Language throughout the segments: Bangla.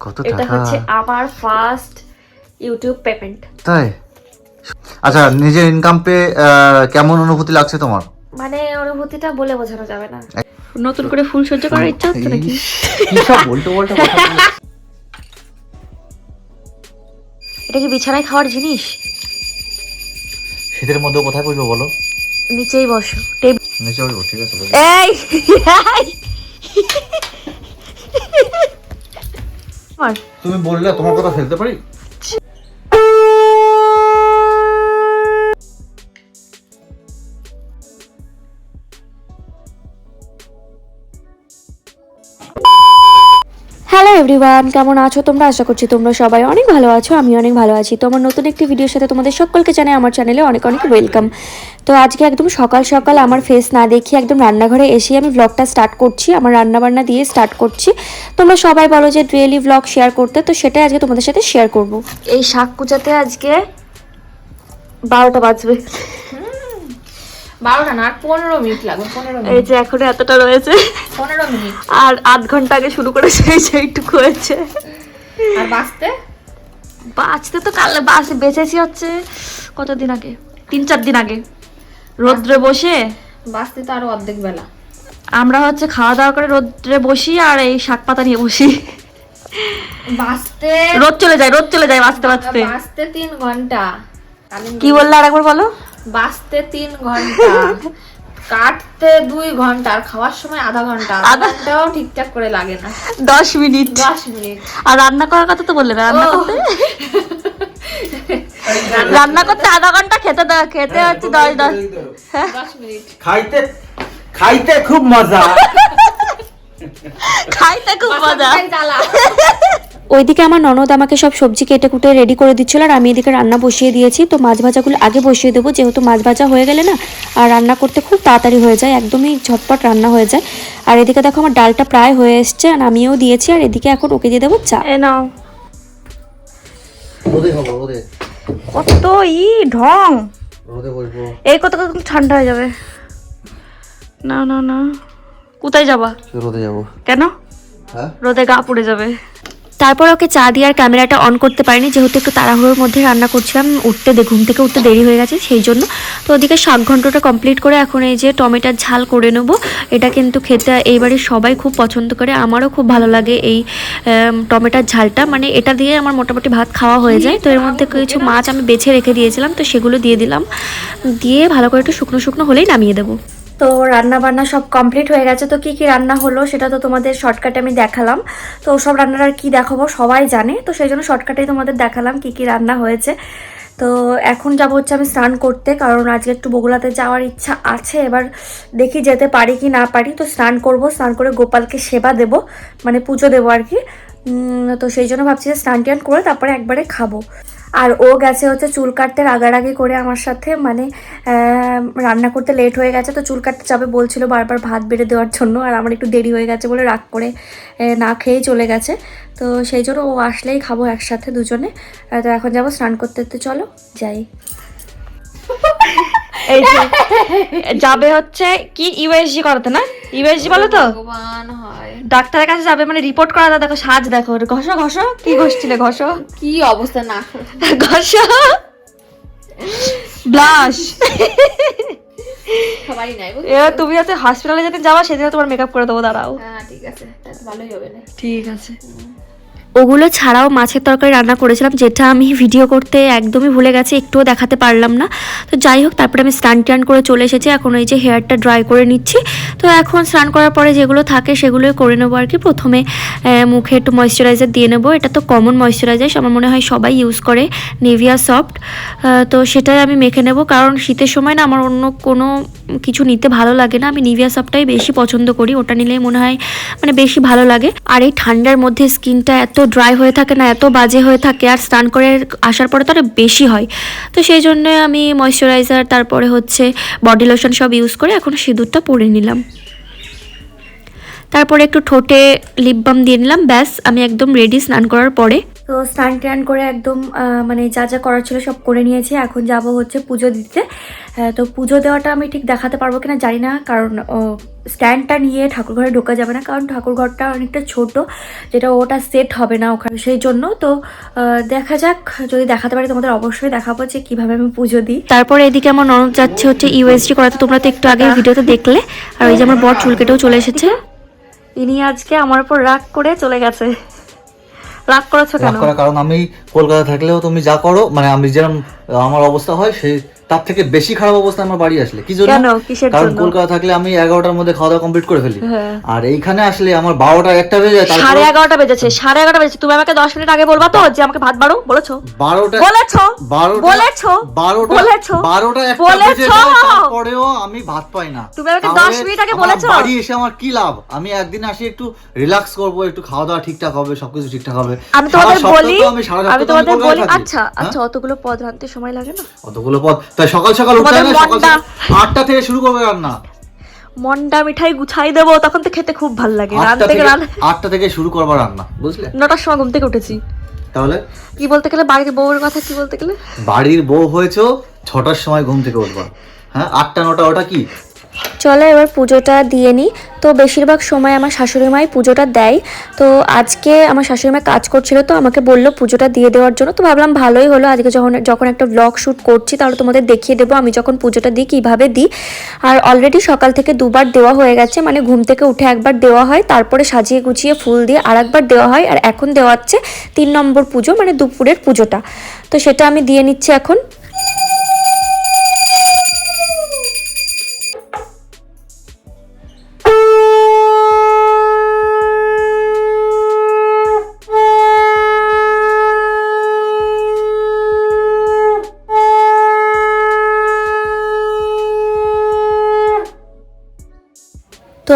কত এটা টাকা? হচ্ছে আমার ফার্স্ট ইউটিউব পেমেন্ট তাই? আচ্ছা নিজের ইনকাম আহ, কেমন অনুভূতি লাগছে তোমার? মানে অনুভূতিটা বলে বোঝানো যাবে না। নতুন করে ফুল সহ্য করার ইচ্ছা হচ্ছে নাকি? কি সব উল্টো পাল্টা কথা এটা কি বিছানায় খাওয়ার জিনিস? শীতের মধ্যে কোথায় বসবো বলো? নিচেই বসো। টেবিল নিচে বসবো ঠিক আছে এই! তুমি বললে তোমার কথা ফেলতে পারি? এভরিওয়ান কেমন আছো তোমরা? আশা করছি তোমরা সবাই অনেক ভালো আছো আমি অনেক ভালো আছি। তো আমার নতুন একটি ভিডিওর সাথে তোমাদের সকলকে জানাই আমার চ্যানেলে অনেক অনেক ওয়েলকাম তো আজকে একদম সকাল সকাল আমার ফেস না দেখিয়ে একদম রান্নাঘরে এসে আমি ব্লগটা স্টার্ট করছি, আমার রান্নাবান্না দিয়ে স্টার্ট করছি। তোমরা সবাই বলো যে ডেলি ব্লগ শেয়ার করতে, তো সেটাই আজকে তোমাদের সাথে শেয়ার করব। এই শাক কুচাতে আজকে বারোটা বাজবে। বারোটা না আর পনেরো মিনিট লাগবে পনেরো এই যে এখনও এতটা রয়েছে। পনেরো মিনিট। আর আধ ঘণ্টা আগে শুরু করেছে এই যে এইটুকু হয়েছে। আর বাঁচতে? বাঁচতে তো কাল বাঁচ বেঁচেছি হচ্ছে কতদিন আগে? তিন চার দিন আগে। রোদ্রে বসে। বাঁচতে তো আরও অর্ধেক বেলা। আমরা হচ্ছে খাওয়া দাওয়া করে রোদ্রে বসি আর এই শাক পাতা নিয়ে বসি। বাঁচতে রোদ চলে যায় রোদ চলে যায় বাঁচতে বাঁচতে। বাঁচতে তিন ঘণ্টা। কি বললে আর একবার বলো? বাঁচতে তিন ঘণ্টা কাটতে দুই ঘণ্টা আর খাওয়ার সময় আধা ঘণ্টা। আধা ঘন্টাও ঠিকঠাক করে লাগে না। দশ মিনিট। দশ মিনিট। আর রান্না করার কথা তো বললে না রান্না করতে? রান্না করতে আধা ঘণ্টা খেতে দাও খেতে হচ্ছে দশ দশ। দশ মিনিট। খাইতে খাইতে খুব মজা। খাইতে খুব মজা। ওইদিকে আমার ননদ আমাকে সব সবজি কেটে কুটে রেডি করে দিচ্ছিল আর আমি এদিকে রান্না বসিয়ে দিয়েছি। তো মাছ ভাজাগুলো আগে বসিয়ে দেবো যেহেতু মাছ ভাজা হয়ে গেলে না আর রান্না করতে খুব তাড়াতাড়ি হয়ে যায় একদমই ঝটপট রান্না হয়ে যায়। আর এদিকে দেখো আমার ডালটা প্রায় হয়ে এসছে আর আমিও দিয়েছি আর এদিকে এখন ওকে দিয়ে দেবো চা। নাও। কত ই ঢং। এই কত কত ঠান্ডা হয়ে যাবে। না না না। কোথায় যাবা? রোদে যাব। কেন? হ্যাঁ? রোদে গা পড়ে যাবে। তারপর ওকে চা দিয়ে আর ক্যামেরাটা অন করতে পারিনি, যেহেতু একটু তাড়াহুড়োর মধ্যে রান্না করছিলাম, উঠতে ঘুম থেকে উঠতে দেরি হয়ে গেছে সেই জন্য। তো ওদিকে শাক ঘন্টটা কমপ্লিট করে এখন এই যে টমেটোর ঝাল করে নেব। এটা কিন্তু খেতে এই সবাই খুব পছন্দ করে, আমারও খুব ভালো লাগে এই টমেটোর ঝালটা। মানে এটা দিয়ে আমার মোটামুটি ভাত খাওয়া হয়ে যায়। তো এর মধ্যে কিছু মাছ আমি বেছে রেখে দিয়েছিলাম, তো সেগুলো দিয়ে দিলাম। দিয়ে ভালো করে একটু শুকনো শুকনো হলেই নামিয়ে দেবো। তো রান্না বান্না সব কমপ্লিট হয়ে গেছে। তো কি কি রান্না হলো সেটা তো তোমাদের শর্টকাটে আমি দেখালাম। তো সব রান্নার আর কি দেখাবো সবাই জানে। তো সেই জন্য শর্টকাটেই তোমাদের দেখালাম কি কি রান্না হয়েছে। তো এখন যাব হচ্ছে আমি স্নান করতে, কারণ আজকে একটু বগুলাতে যাওয়ার ইচ্ছা আছে। এবার দেখি যেতে পারি কি না পারি। তো স্নান করব, স্নান করে গোপালকে সেবা দেব মানে পুজো দেবো আর কি। তো সেই জন্য ভাবছি যে স্নান টান করে তারপরে একবারে খাব। আর ও গেছে হচ্ছে চুল কাটতে রাগারাগি করে আমার সাথে মানে রান্না করতে লেট হয়ে গেছে, তো চুল কাটতে যাবে বলছিল বারবার ভাত বেড়ে দেওয়ার জন্য, আর আমার একটু দেরি হয়ে গেছে বলে রাগ করে না খেয়েই চলে গেছে। তো সেই জন্য ও আসলেই খাব একসাথে দুজনে। তো এখন যাব স্নান করতে, তো চলো, যাই। এই যাবে হচ্ছে কি ইউএসজি করাতে না? ইউএসজি বলো তো? ডাক্তারের কাছে যাবে মানে রিপোর্ট করাতে দেখো সাজ দেখো ঘষো ঘষো কি ঘষছিলে ঘষো? কি অবস্থা না ঘষো। ব্লাশ? এবার তুমি যাতে হসপিটালে যেতে যাওয়া সেদিন তোমার মেকআপ করে দেবো দাঁড়াও। হ্যাঁ ঠিক আছে ভালোই হবে না। ঠিক আছে। ওগুলো ছাড়াও মাছের তরকারি রান্না করেছিলাম, যেটা আমি ভিডিও করতে একদমই ভুলে গেছি, একটুও দেখাতে পারলাম না। তো যাই হোক, তারপরে আমি স্নান টান করে চলে এসেছি, এখন এই যে হেয়ারটা ড্রাই করে নিচ্ছি। তো এখন স্নান করার পরে যেগুলো থাকে সেগুলোই করে নেব আর কি। প্রথমে মুখে একটু ময়শ্চারাইজার দিয়ে নেব। এটা তো কমন ময়শ্চারাইজার আমার মনে হয় সবাই ইউজ করে নেভিয়া সফট তো সেটাই আমি মেখে নেব, কারণ শীতের সময় না আমার অন্য কোনো কিছু নিতে ভালো লাগে না। আমি নিভিয়া সফটটাই বেশি পছন্দ করি, ওটা নিলেই মনে হয় মানে বেশি ভালো লাগে। আর এই ঠান্ডার মধ্যে স্কিনটা এত ড্রাই হয়ে থাকে না, এত বাজে হয়ে থাকে আর স্নান করে আসার পরে তো আরও বেশি হয়। তো সেই জন্য আমি ময়শ্চারাইজার তারপরে হচ্ছে বডি লোশন সব ইউজ করে এখন সিঁদুরটা পরে নিলাম। তারপরে একটু ঠোঁটে লিপ বাম দিয়ে নিলাম, ব্যাস, আমি একদম রেডি স্নান করার পরে। তো স্নান টান করে একদম মানে যা যা করার ছিল সব করে নিয়েছি। এখন যাব হচ্ছে পুজো দিতে। তো পুজো দেওয়াটা আমি ঠিক দেখাতে পারব কিনা জানি না কারণ স্ট্যান্ডটা নিয়ে ঠাকুর ঘরে ঢোকা যাবে না কারণ ঠাকুর ঘরটা অনেকটা ছোট যেটা ওটা সেট হবে না ওখানে। সেই জন্য তো দেখা যাক যদি দেখাতে পারি তোমাদের অবশ্যই দেখাবো যে কীভাবে আমি পুজো দিই। তারপরে এদিকে আমার ননদ যাচ্ছে হচ্ছে ইউএসডি করাতে তোমরা তো একটু আগে ভিডিওতে দেখলে। আর ওই যে আমার বর চুল কেটেও চলে এসেছে। ইনি আজকে আমার উপর রাগ করে চলে গেছে। রাগ করেছ রাগ করার কারণ আমি কলকাতা থাকলেও তুমি যা করো মানে আমি যেরকম আমার অবস্থা হয় সেই তার থেকে বেশি খারাপ অবস্থা আমার বাড়ি আসলে। কি জন্য? কারণ কলকাতা থাকলে আমি এগারোটার মধ্যে খাওয়া দাওয়া কমপ্লিট করে ফেলি। হ্যাঁ। আর এইখানে আসলে আমার বারোটা একটা বেজে যায় সাড়ে এগারোটা বেজেছে সাড়ে এগারোটা বেজেছে। তুমি আমাকে দশ মিনিট আগে বলবা তো যে আমাকে ভাত বাড়ো বলেছ? বারোটা বলেছ? বলেছ? বারোটা বলেছ? বারোটা বলেছ? তারপরেও আমি ভাত পাই না। তুমি আমাকে দশ মিনিট আগে বলেছ? বাড়ি এসে আমার কি লাভ? আমি একদিন আসি একটু রিল্যাক্স করব একটু খাওয়া দাওয়া ঠিকঠাক হবে সবকিছু ঠিকঠাক হবে। আমি তোমাদের বলি আমি তোমাদের বলি আচ্ছা হ্যাঁ? আচ্ছা অতগুলো পদ আনতে সময় লাগে না? অতগুলো পদ তাই সকাল সকাল উঠতে হয় না সকাল সকাল আটটা থেকে শুরু করবে রান্না। মন্ডা মিঠাই গুছাই দেবো তখন তো খেতে খুব ভালো লাগে। রাত আটটা থেকে থেকে রান আটটা থেকে শুরু করব রান্না বুঝলে? নটার সময় ঘুম থেকে উঠেছি। তাহলে? কি বলতে গেলে বাড়ির বউর কথা কি বলতে গেলে? বাড়ির বউ হয়েছো ছটার সময় ঘুম থেকে উঠবা। হ্যাঁ আটটা নটা ওটা কি? চলো এবার পুজোটা দিয়ে নিই তো বেশিরভাগ সময় আমার শাশুড়ি মাই পুজোটা দেয়। তো আজকে আমার শাশুড়ি মা কাজ করছিল তো আমাকে বলল পুজোটা দিয়ে দেওয়ার জন্য। তো ভাবলাম ভালোই হলো। আজকে যখন যখন একটা ব্লগ শ্যুট করছি তাহলে তোমাদের দেখিয়ে দেবো। আমি যখন পুজোটা দিই কীভাবে দিই। আর অলরেডি সকাল থেকে দুবার দেওয়া হয়ে গেছে। মানে ঘুম থেকে উঠে একবার দেওয়া হয়। তারপরে সাজিয়ে গুছিয়ে ফুল দিয়ে আর একবার দেওয়া হয়। আর এখন দেওয়া হচ্ছে তিন নম্বর পুজো মানে দুপুরের পুজোটা। তো সেটা আমি দিয়ে নিচ্ছি এখন।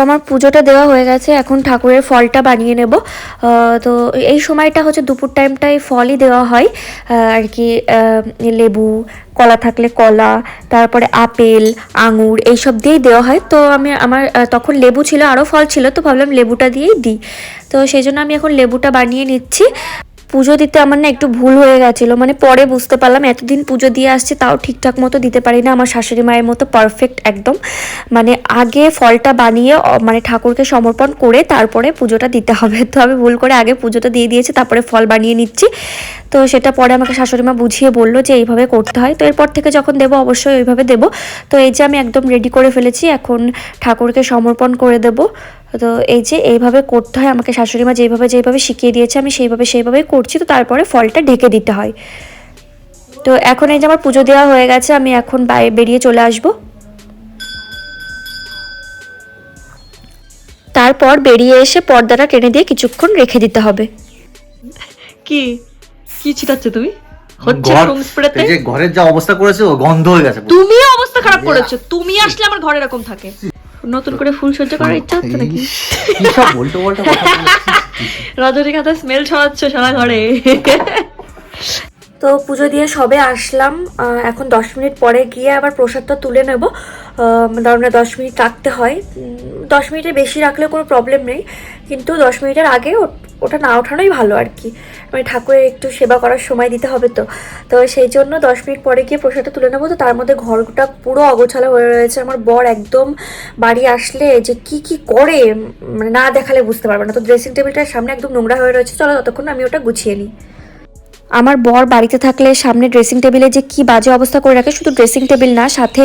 আমার পুজোটা দেওয়া হয়ে গেছে, এখন ঠাকুরের ফলটা বানিয়ে নেব। তো এই সময়টা হচ্ছে দুপুর টাইমটায় ফলই দেওয়া হয়। আর কি লেবু, কলা থাকলে কলা, তারপরে আপেল, আঙুর এইসব দিয়েই দেওয়া হয়। তো আমি আমার তখন লেবু ছিল, আরও ফল ছিল, তো ভাবলাম লেবুটা দিয়েই দিই। তো সেই জন্য আমি এখন লেবুটা বানিয়ে নিচ্ছি। পুজো দিতে আমার না একটু ভুল হয়ে গেছিল। মানে পরে বুঝতে পারলাম, এতদিন পুজো দিয়ে আসছে তাও ঠিকঠাক মতো দিতে পারি না আমার শাশুড়ি মায়ের মতো পারফেক্ট একদম। মানে আগে ফলটা বানিয়ে মানে ঠাকুরকে সমর্পণ করে তারপরে পুজোটা দিতে হবে। তো আমি ভুল করে আগে পুজোটা দিয়ে দিয়েছি, তারপরে ফল বানিয়ে নিচ্ছি। তো সেটা পরে আমাকে শাশুড়ি মা বুঝিয়ে বলল যে এইভাবে করতে হয়। তো এরপর থেকে যখন দেবো, অবশ্যই ওইভাবে দেবো। তো এই যে আমি একদম রেডি করে ফেলেছি, এখন ঠাকুরকে সমর্পণ করে দেবো। তো এই যে এইভাবে করতে হয়, আমাকে শাশুড়ি মা যেইভাবে যেইভাবে শিখিয়ে দিয়েছে, আমি সেইভাবে সেইভাবেই করছি। তো তারপরে ফলটা ঢেকে দিতে হয়। তো এখন এই যে আমার পুজো দেওয়া হয়ে গেছে, আমি এখন বেরিয়ে চলে আসব। তারপর বেরিয়ে এসে পর্দাটা টেনে দিয়ে কিছুক্ষণ রেখে দিতে হবে। কি? কি ছিটাচ্ছ তুমি? হচ্ছে রুম স্প্রেতে যে ঘরের যা অবস্থা করেছে গন্ধ হয়ে গেছে তুমি অবস্থা খারাপ করেছ। তুমি আসলে আমার ঘরে এরকম থাকে। নতুন করে ফুল সহ্য করার ইচ্ছা হচ্ছে নাকি? কি সব স্মেল ছড়াচ্ছ সারা ঘরে। তো পুজো দিয়ে সবে আসলাম। আহ, এখন দশ মিনিট পরে গিয়ে আবার প্রসাদটা তুলে নেব। ধরুন দশ মিনিট রাখতে হয়। উম, দশ মিনিটের বেশি রাখলে কোনো প্রবলেম নেই। কিন্তু দশ মিনিটের আগে ও- ওটা না ওঠানোই ভালো আর কি। মানে ঠাকুরের একটু সেবা করার সময় দিতে হবে তো। তো সেই জন্য দশ মিনিট পরে গিয়ে প্রসাদটা তুলে নেব। তো তার মধ্যে ঘরটা পুরো অগোছালো হয়ে রয়েছে। আমার বর একদম বাড়ি আসলে যে কি কি করে মানে না দেখালে বুঝতে পারবে না। তো ড্রেসিং টেবিলটার সামনে একদম নোংরা হয়ে রয়েছে। চলো ততক্ষণ আমি ওটা গুছিয়ে নিই। আমার বর বাড়িতে থাকলে সামনে ড্রেসিং টেবিলে যে কি বাজে অবস্থা করে রাখে, শুধু ড্রেসিং টেবিল না, সাথে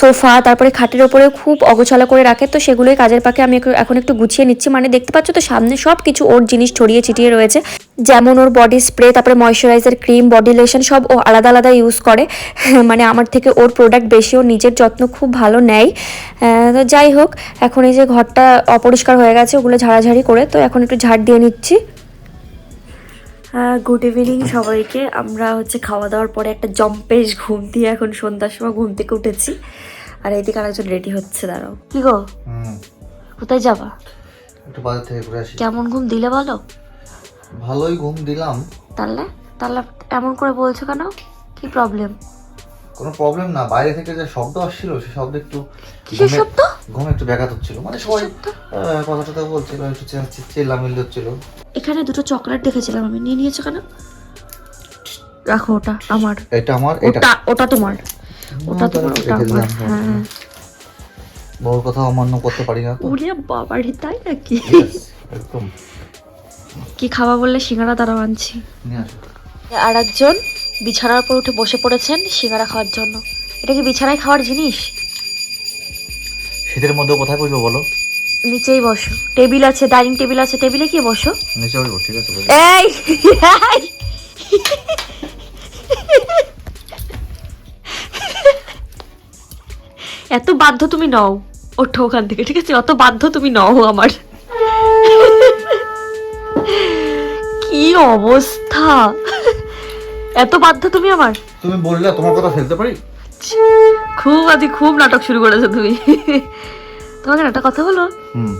সোফা, তারপরে খাটের ওপরে খুব অগোছালো করে রাখে। তো সেগুলোই কাজের পাকে আমি এখন একটু গুছিয়ে নিচ্ছি। মানে দেখতে পাচ্ছ তো, সামনে সব কিছু ওর জিনিস ছড়িয়ে ছিটিয়ে রয়েছে। যেমন ওর বডি স্প্রে তারপরে ময়শ্চারাইজার ক্রিম বডি লোশন সব ও আলাদা আলাদা ইউজ করে। মানে আমার থেকে ওর প্রোডাক্ট বেশি, ওর নিজের যত্ন খুব ভালো নেয়। তো যাই হোক, এখন এই যে ঘরটা অপরিষ্কার হয়ে গেছে, ওগুলো ঝাড়াঝাড়ি করে, তো এখন একটু ঝাড় দিয়ে নিচ্ছি। গুড ইভিনিং সবাইকে। আমরা হচ্ছে খাওয়া দাওয়ার পরে একটা জম্পেশ ঘুম দিয়ে এখন সন্ধ্যার সময় ঘুম থেকে উঠেছি। আর এইদিকে আরেকজন রেডি হচ্ছে দাঁড়াও। কি গো? কোথায় যাবা? একটু বাজার থেকে ঘুরে আসি। কেমন ঘুম দিলে বলো? ভালোই ঘুম দিলাম। তাহলে? তাহলে এমন করে বলছো কেন? কি প্রবলেম কোনো প্রবলেম না। বাইরে থেকে যে শব্দ আসছিল সে শব্দ একটু কিসের শব্দ? ঘুমে একটু ব্যাঘাত হচ্ছিল। মানে সবাই কথা টথা বলছিল একটু চে- চেল্লামিল্লি হচ্ছিল। এখানে দুটো চকলেট দেখেছিলাম আমি। নিয়ে নিয়েছো কেন? রাখো ওটা আমার। এটা আমার এটা ওটা ওটা তোমার। ওটা তোমার ওটা আমার। হ্যাঁ। বউর কথা অমান্য করতে পারি না ওরে বাবারে তাই নাকি? একদম। কি খাওয়া বললে? সিঙ্গারা তারা আনছি। আর একজন? বিছানার উপর উঠে বসে পড়েছেন সিঙ্গারা খাওয়ার জন্য। এটা কি বিছানায় খাওয়ার জিনিস? শীতের মধ্যে কোথায় বসবো বলো? নিচেই বসো। টেবিল আছে ডাইনিং টেবিল আছে টেবিলে কি বসো। নিচে বসবো ঠিক আছে এই! এত বাধ্য তুমি নও। ওঠো ওখান থেকে ঠিক আছে? অত বাধ্য তুমি নও আমার। কি অবস্থা? এত বাধ্য তুমি আমার? তুমি বললে তোমার কথা ফেলতে পারি? খুব আদি খুব নাটক শুরু করেছ তুমি। তোমাকে একটা কথা বলো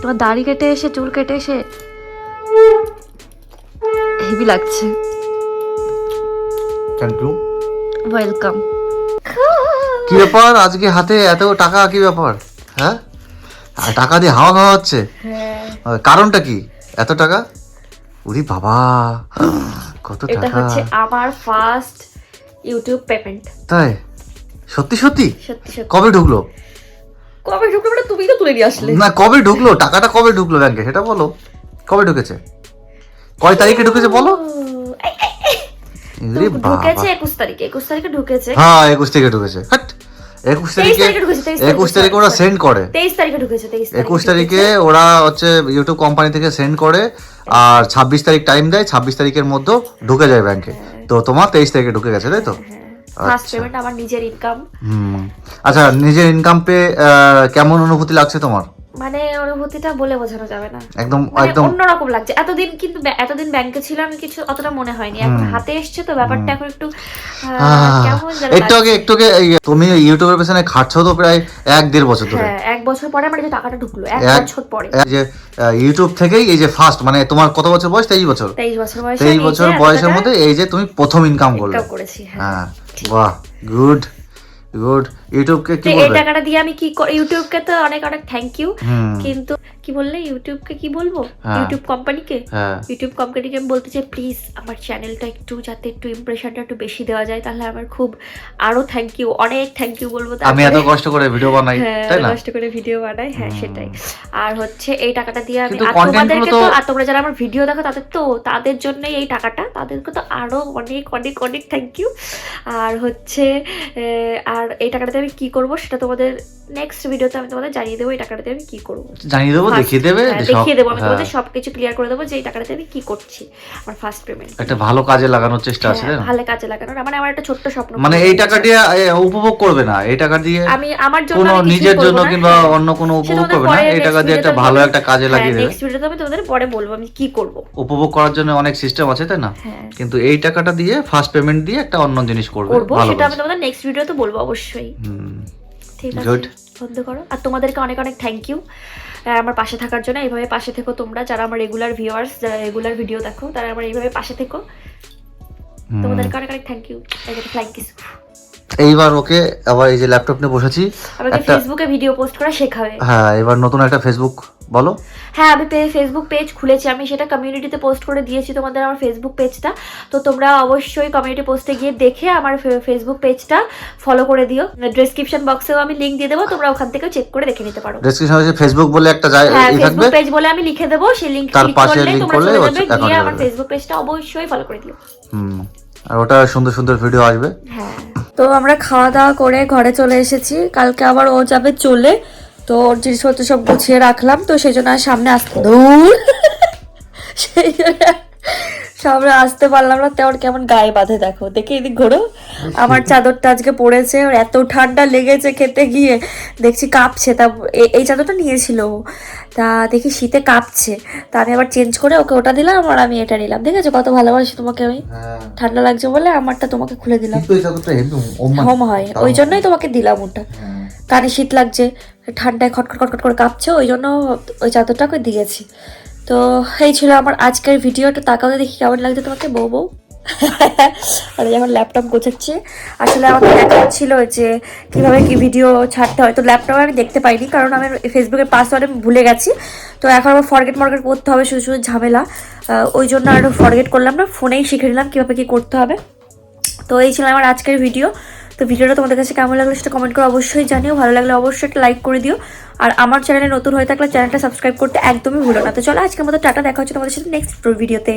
তোমার দাড়ি কেটে এসে চুল কেটে এসে হেভি লাগছে। থ্যাংক ইউ ওয়েলকাম কি ব্যাপার? আজকে হাতে এত টাকা কি ব্যাপার? হ্যাঁ? আর টাকা দিয়ে হাওয়া খাওয়া হচ্ছে? আহ, কারণটা কি? এত টাকা? উরি বাবা। কত এটা টাকা? হচ্ছে আমার ফার্স্ট ইউটিউব পেমেন্ট তাই? সত্যি সত্যি? সত্যি সত্যি। কবে ঢুকলো? কবে ঢুকলো মানে তুমি তো তুলে নিয়ে আসলে। না কবে ঢুকলো? টাকাটা কবে ঢুকলো ব্যাংকে? সেটা বলো। কবে ঢুকেছে? কয় তারিখে ঢুকেছে বলো? ঢুকেছে একুশ তারিখে একুশ তারিখে ঢুকেছে। হ্যাঁ একুশ তারিখে ঢুকেছে। হাট। একুশ তারিখে একুশ তারিখে ওরা সেন্ড করে। তেইশ তারিখে ঢুকেছে একুশ তারিখে ওরা হচ্ছে ইউটিউব কোম্পানি থেকে সেন্ড করে আর ছাব্বিশ তারিখ টাইম দেয় ছাব্বিশ তারিখের মধ্যে ঢুকে যায় ব্যাংকে তো তোমার তেইশ তারিখে ঢুকে গেছে তাই তো? ফার্স্ট আচ্ছা। পেমেন্ট আমার নিজের ইনকাম আচ্ছা নিজের ইনকাম পেয়ে কেমন অনুভূতি লাগছে তোমার? মানে অনুভূতিটা বলে বোঝানো যাবে না। একদম মানে একদম। অন্যরকম লাগছে। এতদিন কিন্তু এতদিন ব্যাংকে ছিলাম কিছু অতটা মনে হয়নি। এখন হাতে এসছে তো ব্যাপারটা এখন একটু একটু আগে একটু আগে তুমি ইউটিউবের পেছনে খাটছো তো প্রায় এক দেড় বছর ধরে। হ্যাঁ এক বছর পরে আমার যে টাকাটা ঢুকলো এক বছর পরে। যে ইউটিউব থেকেই এই যে ফার্স্ট মানে তোমার কত বছর বয়স? তেইশ বছর। তেইশ বছর বয়সে তেইশ বছর বয়সের মধ্যে এই যে তুমি প্রথম ইনকাম করলে। করেছি হ্যাঁ। হ্যাঁ বাহ গুড গুড ইউটিউবকে তো বলবে? এই টাকাটা দিয়ে আমি কি কর- ইউটিউবকে তো অনেক অনেক থ্যাংক ইউ কিন্তু কি বললে? ইউটিউবকে কি বলব। ইউটিউব কোম্পানিকে ইউটিউব কোম্পানিকে আমি বলতে চাই প্লিজ আমার চ্যানেলটা একটু যাতে একটু ইমপ্রেশনটা একটু বেশি দেওয়া যায় তাহলে আমার খুব আরও থ্যাংক ইউ অনেক থ্যাংক ইউ বলব আমি এত কষ্ট করে ভিডিও বানাই হ্যাঁ তাই না? কষ্ট করে ভিডিও বানাই হ্যাঁ সেটাই। আর হচ্ছে এই টাকাটা দিয়ে আমি তোমাদেরকে তো আর তোমরা যারা আমার ভিডিও দেখো তাদের তো তাদের জন্যই এই টাকাটা তাদেরকে তো আরও অনেক অনেক অনেক থ্যাংক ইউ আর হচ্ছে আর এই টাকাটাতে আমি কি করব সেটা তোমাদের নেক্সট ভিডিওতে আমি তোমাদের জানিয়ে দেবো এই টাকাটাতে আমি কি করব। জানিয়ে দেবো দেখিয়ে দেবে? হ্যাঁ, সব- দেখিয়ে দেবো আমি হ্যাঁ, তোমাদের সবকিছু ক্লিয়ার করে দেবো যে এই টাকাটাতে আমি কি করছি আমার ফার্স্ট পেমেন্ট একটা ভালো কাজে লাগানোর চেষ্টা আছে ভালো কাজে লাগানোর মানে আমার একটা ছোট্ট স্বপ্ন মানে এই টাকা দিয়ে উপভোগ করবে না এই টাকা দিয়ে আমি আমার জন্য কোনো নিজের জন্য কিংবা হ্যাঁ। অন্য কোনো উপভোগ করবে না এই টাকা দিয়ে একটা ভালো একটা কাজে হ্যাঁ, লাগিয়ে দেবে। next ভিডিওতে আমি তোমাদের পরে বলব আমি কি করব। উপভোগ করার জন্য অনেক সিস্টেম আছে তাই না? হ্যাঁ। কিন্তু এই টাকাটা দিয়ে ফার্স্ট পেমেন্ট দিয়ে একটা অন্য জিনিস করবে সেটা আমি। তোমাদের নেক্সট ভিডিওতে বলব অবশ্যই। হুম। ঠিক আছে। Good. বন্ধ করো। আর তোমাদেরকে অনেক অনেক থ্যাংক ইউ আমার পাশে থাকার জন্য। এইভাবে পাশে থেকো তোমরা যারা আমার রেগুলার ভিউয়ার্স যারা রেগুলার ভিডিও দেখো তারা আমার এইভাবে পাশে থেকো। তোমাদেরকে অনেক অনেক থ্যাংক ইউ ফ্লাইং কিস এইবার ওকে আবার এই যে ল্যাপটপ নিয়ে বসেছি একটা ফেসবুকে ভিডিও পোস্ট করা শেখাবে। হ্যাঁ এবার নতুন একটা ফেসবুক বলো। হ্যাঁ আমি ফেসবুক পেজ খুলেছি। আমি সেটা কমিউনিটিতে পোস্ট করে দিয়েছি তোমাদের আমার ফেসবুক পেজটা তো তোমরা অবশ্যই কমিউনিটি পোস্টে গিয়ে দেখে আমার ফেসবুক পেজটা ফলো করে দিও। ডেসক্রিপশন বক্সেও আমি লিংক দিয়ে দেবো। তোমরা ওখান থেকে চেক করে দেখে নিতে পারো। ডেসক্রিপশনে আছে ফেসবুক বলে একটা জায়গা হ্যাঁ থাকবে। ফেসবুক পেজ বলে আমি লিখে দেবো। সেই লিংক ক্লিক করলে তোমরা চলে যাবে। গিয়ে আমার ফেসবুক পেজটা অবশ্যই ফলো করে দিও। হুম। আর ওটা সুন্দর সুন্দর ভিডিও আসবে। হ্যাঁ। তো আমরা খাওয়া দাওয়া করে ঘরে চলে এসেছি। কালকে আবার ও যাবে চলে। তো ওর জিনিসপত্র সব গুছিয়ে রাখলাম। তো সেই জন্য সামনে আসতে দূর। সেই জন্য সামনে আসতে পারলাম না তো ওর কেমন গায়ে বাঁধে দেখো। দেখে এদিক ঘোরো। আমার চাদরটা আজকে পড়েছে ওর এত ঠান্ডা লেগেছে খেতে গিয়ে। দেখছি কাঁপছে তা এই চাদরটা নিয়েছিল তা দেখি শীতে কাঁপছে। তা আমি আবার চেঞ্জ করে ওকে ওটা দিলাম আর আমি এটা নিলাম। দেখেছ কত ভালোবাসি তোমাকে আমি? হ্যাঁ। ঠান্ডা লাগছে বলে আমারটা তোমাকে খুলে দিলাম। হোম হয়। ওই জন্যই তোমাকে দিলাম ওটা। কানে শীত লাগছে। ঠান্ডায় খটখট খটখট করে কাঁপছে ওই জন্য ওই চাদরটাকে দিয়েছি। তো, এই ছিল আমার আজকের ভিডিও একটু তাকাও দেখি কেমন লাগছে তোমাকে, বউ বউ। আর এই এখন ল্যাপটপ গোছাচ্ছে। আসলে আমাকে দেখাচ্ছিল যে, কীভাবে কি ভিডিও ছাড়তে হয়। তো ল্যাপটপে আমি দেখতে পাইনি, কারণ আমি ফেসবুকের পাসওয়ার্ড আমি ভুলে গেছি। তো এখন আমার ফরগেট মর্গেট করতে হবে, শুধু শুধু ঝামেলা। ওই জন্য আর ফরগেট করলাম না ফোনেই শিখে নিলাম কীভাবে কী করতে হবে। তো এই ছিল আমার আজকের ভিডিও তো ভিডিওটা তোমাদের কাছে কেমন লাগল সেটা কমেন্ট করে অবশ্যই জানিও। ভালো লাগলে অবশ্যই একটা লাইক করে দিও। আর আমার চ্যানেলে নতুন হয়ে থাকলে চ্যানেলটা সাবস্ক্রাইব করতে একদমই ভুলো না। তো চলো আজকের মতো টাটা, দেখা হচ্ছে তোমাদের সাথে নেক্সট ভিডিওতে